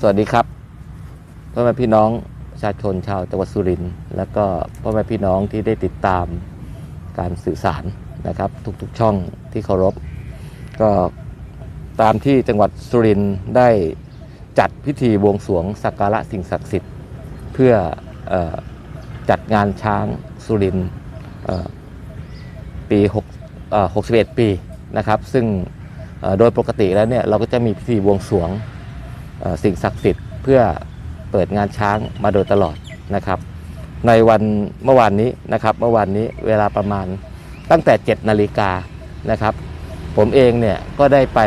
สวัสดีครับพ่อแม่พี่น้องประชาชนชาวจังหวัดสุรินทร์และก็พ่อแม่พี่น้องที่ได้ติดตามการสื่อสารนะครับ ทุกๆช่องที่เคารพ ก็ตามที่จังหวัดสุรินทร์ได้จัดพิธีบวงสรวงสักการะสิ่งศักดิ์สิทธิ์ เพื่อออจัดงานช้างสุรินทร์ปี6เอ่อ61 ปีนะครับ ซึ่งโดยปกติแล้วเนี่ยเราก็จะมีพิธีบวงสรวง สิ่งศักดิ์สิทธิ์เพื่อเปิดงานช้างมาโดยตลอดนะครับ ในวันเมื่อวานนี้นะครับเมื่อวานนี้เวลาประมาณตั้งแต่ 7 นาฬิกานะครับ ผมเองเนี่ยก็ได้ไป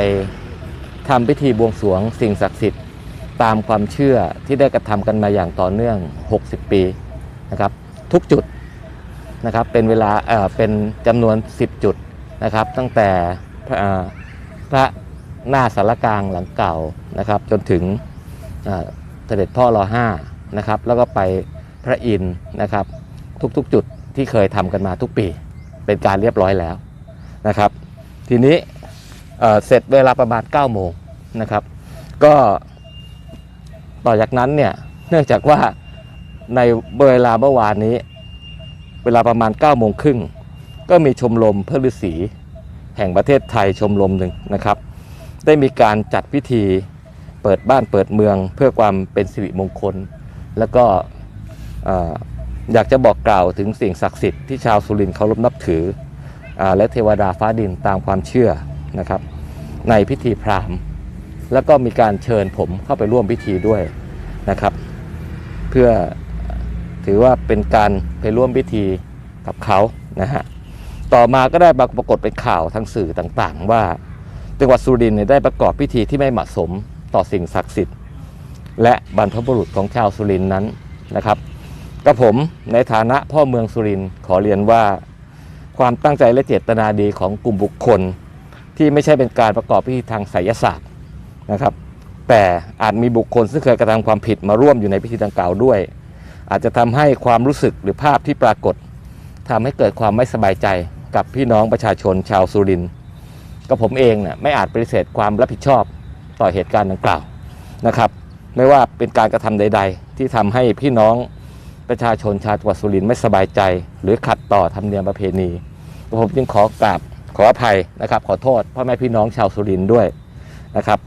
ทำพิธีบวงสรวงสิ่งศักดิ์สิทธิ์ตามความเชื่อที่ได้กระทำกันมาอย่างต่อเนื่อง 60 ปีนะครับ ทุกจุดนะครับเป็นเวลาเอ่อเป็นจำนวน 10 จุดนะครับ ตั้งแต่พระ หน้าสารกลางหลังเก่านะครับจนถึงเสด็จพ่อรอห้านะครับแล้วก็ไปพระอินทร์นะครับทุกๆจุดที่เคยทำกันมาทุกปี เป็นการเรียบร้อยแล้วนะครับ ทีนี้เเสร็จเวลาประมาณ9โมงนะครับ ก็ต่อจากนั้นเนี่ยเนื่องจากว่าในเวลาเมื่อวานนี้ เวลาประมาณ9โมงครึ่งก็มีชมรมเพื่อฤาษีแห่งประเทศไทยชมรมหนึ่งนะครับ ได้มีการจัดพิธีเปิดบ้านเปิดเมืองเพื่อความเป็นสิริมงคล แล้วก็เอ่อยากจะบอกกล่าวถึงสิ่งศักดิ์สิทธิ์ที่ชาวสุรินทร์เคารพนับถืออและเทวดาฟ้าดินตามความเชื่อนะครับในพิธีพราหมณ์ แล้วก็มีการเชิญผมเข้าไปร่วมพิธีด้วยนะครับ เพื่อถือว่าเป็นการไปร่วมพิธีกับเขานะฮะต่อมาก็ได้ปรากฏเป็นข่าวทางสื่อต่างๆ ว่า จังหวัดสุรินทร์ได้ประกอบพิธีที่ไม่เหมาะสมต่อสิ่งศักดิ์สิทธิ์ และบรรพบุรุษของชาวสุรินทร์นั้นนะครับกับผมในฐานะพ่อเมืองสุรินทร์ขอเรียนว่า ความตั้งใจและเจตนาดีของกลุ่มบุคคล ที่ไม่ใช่เป็นการประกอบพิธีทางไสยศาสตร์นะครับ แต่อาจมีบุคคลซึ่งเคยกระทำความผิดมาร่วมอยู่ในพิธีดังกล่าวด้วย อาจจะทำให้ความรู้สึกหรือภาพที่ปรากฏทำให้เกิดความไม่สบายใจกับพี่น้องประชาชนชาวสุรินทร์ ก็ผมเองเนี่ยไม่อาจปฏิเสธความรับผิดชอบต่อเหตุการณ์ดังกล่าวนะครับ ไม่ว่าเป็นการกระทำใด ๆ ที่ทำให้พี่น้องประชาชนชาวจังหวัดสุรินทร์ไม่สบายใจ หรือขัดต่อธรรมเนียมประเพณีผมจึงขอกราบขออภัยนะครับ ขอโทษพ่อแม่พี่น้องชาวสุรินทร์ด้วยนะครับ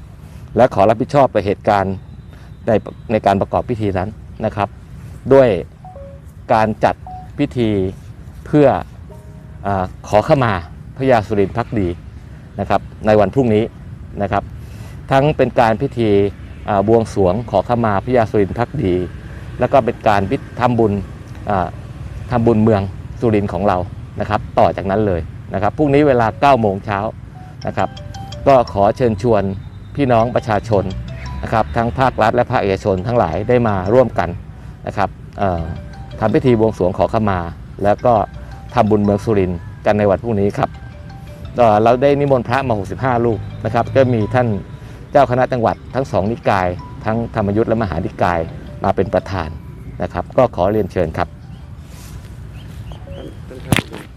และขอรับผิดชอบต่อเหตุการณ์ในในการประกอบพิธีนั้นนะครับ ด้วยการจัดพิธีเพื่ออขอขมาพระยาสุรินทร์พักดี นะครับในวันพรุ่งนี้นะครับ ทั้งเป็นการพิธีบวงสรวงขอขมาพระยาสุรินทร์พักดี แล้วก็เป็นการพิทำบุญอ่าทำบุญเมืองสุรินทร์ของเรานะครับ ต่อจากนั้นเลยนะครับพรุ่งนี้เวลา 9 โมงเช้านะครับ ก็ขอเชิญชวนพี่น้องประชาชนนะครับทั้งภาครัฐและภาคเอกชนทั้งหลายได้มาร่วมกันนะครับทำพิธีบวงสรวงขอขมา แล้วก็ทำบุญเมืองสุรินทร์กันในวันพรุ่งนี้ครับ เราได้นิมนต์พระมา 65 รูปนะครับ ก็มีท่านเจ้าคณะจังหวัดทั้งสองนิกาย ทั้งธรรมยุทธ์และมหานิกายมาเป็นประธานนะครับ ก็ขอเรียนเชิญครับท่านท่านครับ